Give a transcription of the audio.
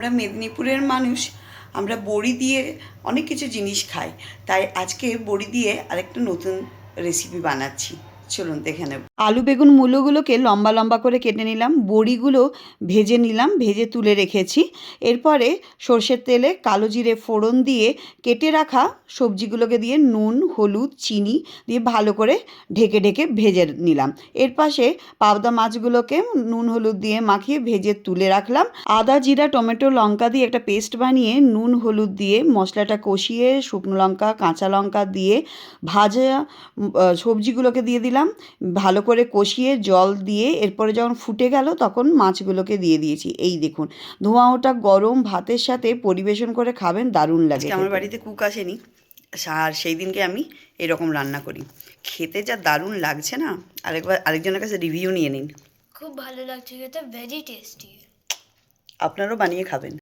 আমরা মেদিনীপুরের মানুষ, আমরা বড়ি দিয়ে অনেক কিছু জিনিস খাই। তাই আজকে বড়ি দিয়ে আরেকটা নতুন রেসিপি বানাচ্ছি। চলুন দেখে নেব। আলু, বেগুন মূলোগুলোকে লম্বা লম্বা করে কেটে নিলাম। বড়িগুলো ভেজে নিলাম, ভেজে তুলে রেখেছি। এরপরে সর্ষের তেলে কালো জিরে ফোড়ন দিয়ে কেটে রাখা সবজিগুলোকে দিয়ে নুন, হলুদ, চিনি দিয়ে ভালো করে ঢেকে ঢেকে ভেজে নিলাম। এর পাশে পাবদা মাছগুলোকে নুন, হলুদ দিয়ে মাখিয়ে ভেজে তুলে রাখলাম। আদা, জিরা, টমেটো, লঙ্কা দিয়ে একটা পেস্ট বানিয়ে নুন, হলুদ দিয়ে মশলাটা কষিয়ে শুকনো লঙ্কা, কাঁচা লঙ্কা দিয়ে ভাজা সবজিগুলোকে দিয়ে দিলাম। ভালো করে কষিয়ে জল দিয়ে এরপরে যখন ফুটে গেল তখন মাছগুলোকে দিয়ে দিয়েছি। এই দেখুন ধোঁয়া ওটা গরম ভাতের সাথে পরিবেশন করে খাবেন দারুণ লাগে আমার বাড়িতে কুক আসেনি আর সেই দিনকে আমি এরকম রান্না করি। খেতে যা দারুণ লাগছে না? আরেকবার আরেকজনের কাছে রিভিউ নিয়ে নিন। খুব ভালো লাগছে খেতে ভেরি টেস্টি আপনারাও বানিয়ে খাবেন।